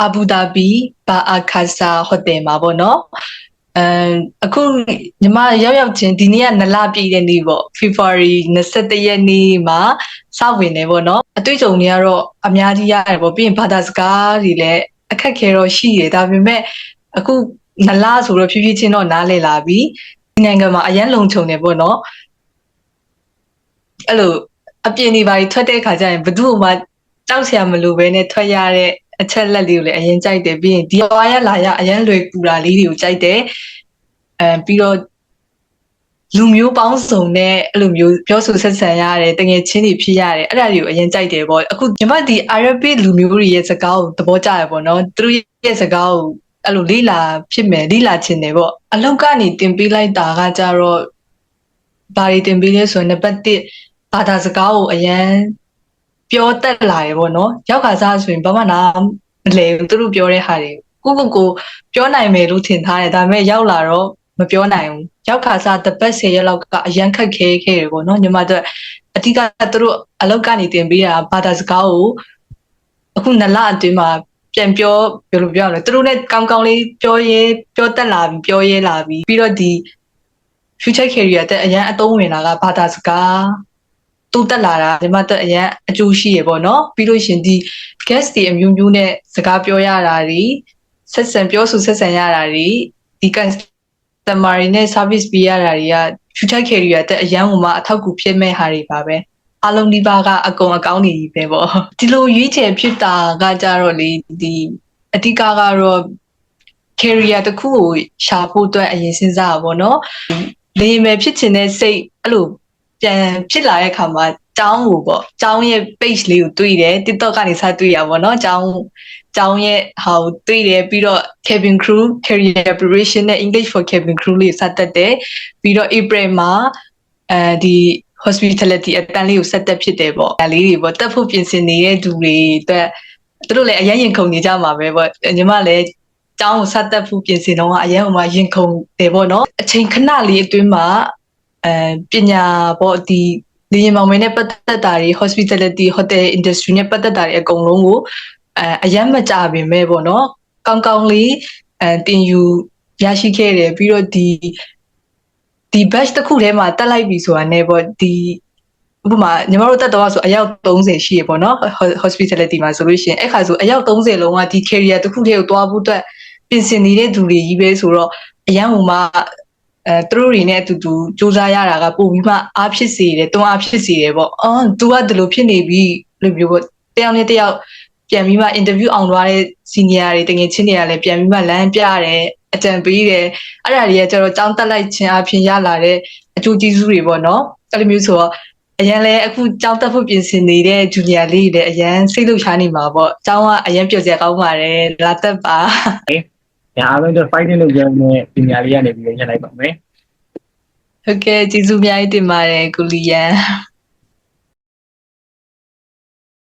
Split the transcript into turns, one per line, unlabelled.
အာဘူဒါဘီဘာအာခါဆာဟိုတယ်မှာပေါ့နော်အဲအခုညီမရောက်ရောက်ချင်းဒီနေ့ကနလပြည့်တဲ့နေ့ပေါ့ February 21ရက်နေ့မှာစဝင်နေပေါ့နော်အတွေ့အကြုံတွေကတော့အများကြီးရတယ်ပေါ့ပြီးရင်ဘာသာစကားတွေလည်းအခက်ခဲတော့ရှိတယ်ဒါပေမဲ့အခုနလဆိုတော့ဖြည်းဖြည်းချင်းတော့နားလည်လာပြီဒီနိုင်ငံမှာအရန်လုံခြုံနေပေါ့နော်အဲ့လိုအပြင်ဒီပါထွက်တဲ့ခါကျရင်ဘယ်သူမှတောက်ဆရာမလိုပဲနဲ့ထွက်ရတဲ့ အချက်လက်လေးကိုလည်းအရင်ကြိုက်တယ်ပြီးရင်ဒီဝါရလာရအရင်လွယ်ကူတာလေးတွေကိုကြိုက်တယ်အဲပြီးတော့လူမျိုးပေါင်းစုံနဲ့အဲ့လိုမျိုးပြောဆိုဆက်ဆံရတယ်တကယ်ချင်းတွေဖြစ်ရတယ်အဲ့ဒါတွေကိုအရင်ကြိုက်တယ်ပေါ့အခုညီမဒီ Arabic လူမျိုးတွေရဲ့စကားကိုသဘောကျရပေါ့နော်သူတို့ရဲ့စကားကိုအဲ့လိုလေးလာဖြစ်မယ်လေးလာချင်တယ်ပေါ့အလောက်ကနေတင်ပေးလိုက်တာကကြတော့ဘာတွေတင်ပေးလဲဆိုရင်နံပါတ်1ဘာသာစကားကိုအရင် ပြောတတ်လာရပေါ့နော်ရောက်ခါစားဆိုရင်ဘာမှနားမလဲဘူးသူတို့ပြောတဲ့ဟာတွေကိုကိုကိုပြောနိုင်မယ်လို့ထင်ထားတယ်ဒါပေမဲ့ရောက်လာတော့မပြောနိုင်ဘူးရောက်ခါစားတပတ်10ရက်လောက်ကအရန်ခက်ခဲခဲ့တယ်ပေါ့နော်ညီမတို့အဓိကသူတို့အလောက်ကနေတင်ပေးတာဘာသာစကားကိုအခုနလအတွင်းမှာပြန်ပြောပြောလို့ပြောရမလဲသူတို့နဲ့ကောင်းကောင်းလေးပြောရဲပြောတတ်လာပြီပြောရဲလာပြီပြီးတော့ဒီ future career တဲ့အရန်အသုံးဝင်လာကဘာသာစကား တိုးတက်လာတာဒီမှာတော့အရန်အကျိုးရှိရပေါ့နော်ပြီးလို့ရှင်ဒီ guest တွေအမျိုးမျိုးနဲ့စကားပြောရတာတွေဆက်ဆံပြောဆိုဆက်ဆံရတာတွေဒီ customer တွေနဲ့ service ပေးရတာတွေက future career တဲ့အရန်ဟိုမှာအထောက်အကူဖြစ်မဲ့ဟာတွေပါပဲအလုံးဒီပါကအကုန်အကောင်းနေပြီပဲပေါ့ဒီလိုရွေးချယ်ဖြစ်တာကကြတော့လေဒီအဓိကကတော့ career တစ်ခုကိုရှာဖို့အတွက်အရင်စဉ်းစားတာပေါ့နော်လေမယ်ဖြစ်ချင်တဲ့စိတ်အဲ့လို ပြန်ဖြစ်လာတဲ့အခါမှာကျောင်းကိုပေါ့ကျောင်းရဲ့ page လေးကိုတွေ့တယ် TikTok ကနေစတွေ့ရပါတော့เนาะကျောင်းကျောင်းရဲ့ဟာကိုတွေ့တယ်ပြီးတော့ cabin crew career preparation နဲ့ English for cabin crew လေးစတက်တယ်ပြီးတော့ April မှာအဲဒီ hospitality အတန်းလေးကိုဆက်တက်ဖြစ်တယ်ပေါ့အဲလေးတွေပေါ့တက်ဖို့ပြင်ဆင်နေတဲ့သူတွေအတွက်သူတို့လည်းအရင်ရင်ခုန်နေကြမှာပဲပေါ့ညီမလည်းကျောင်းကိုဆက်တက်ဖို့ပြင်ဆင်တော့အရင်ဟိုမှာရင်ခုန်တယ်ပေါ့နော်အချိန်ခဏလေးအတွင်းမှာ အဲပညာပေါ့ဒီလေယာဉ်မောင်မင်းနဲ့ပတ်သက်တာတွေ hospitality hotel industry နဲ့ပတ်သက်တာတွေအကုန်လုံးကိုအဲအရမ်းမကြပင်မဲ့ပေါ့နော်ကောင်းကောင်းလေးအဲတင်ယူရရှိခဲ့တယ်ပြီးတော့ဒီဒီ batch တစ်ခုထဲမှာတက်လိုက်ပြီဆိုတာနဲ့ပေါ့ဒီဥပမာညီမတို့တက်တော့ဆိုအယောက်30ရှိရပေါ့နော် hospitality မှာဆိုလို့ရှိရင်အဲ့ခါဆိုအယောက်30လုံးကဒီ career တစ်ခုတည်းကိုတွားဖို့အတွက်ပြင်ဆင်နေတဲ့သူတွေကြီးပဲဆိုတော့အရန်ဟိုမှာ အဲသူတို့တွေနဲ့အတူတူစူးစမ်းရတာကပို့ပြီးမှအားဖြစ်စေတယ်တွန်းအားဖြစ်စေတယ်ပေါ့အော် तू ကဒီလိုဖြစ်နေပြီလို့ပြောပေါ့တယောက်နဲ့တယောက်ပြန်ပြီးမှ interview အောင်သွားတဲ့ senior တွေတကယ်ချင်းတွေကလည်းပြန်ပြီးမှလမ်းပြတယ်အကြံပေးတယ်အဲ့ဒါတွေကကျတော့ចောင်းတက်လိုက်ခြင်းအပြင်ရလာတဲ့အကျိုးကျေးဇူးတွေပေါ့နော်အဲ့လိုမျိုးဆိုတော့အရန်လည်းအခုကြောင်းတက်ဖို့ပြင်ဆင်နေတဲ့ဂျူနီယာလေးတွေလည်းအရန်စိတ်လှုပ်ရှားနေမှာပေါ့။ကျောင်းကအရန်ပျော်စရာကောင်းပါတယ်။လာတက်ပါ။
ဒါအားလုံးတော့ fighting လုပ်ကြတဲ့ပညာလေးကနေပြီးရညှိလိုက်ပါမယ်။။
ဟုတ်ကဲ့ကျေးဇူးအများကြီးတင်ပါတယ်ကိုလီယန်။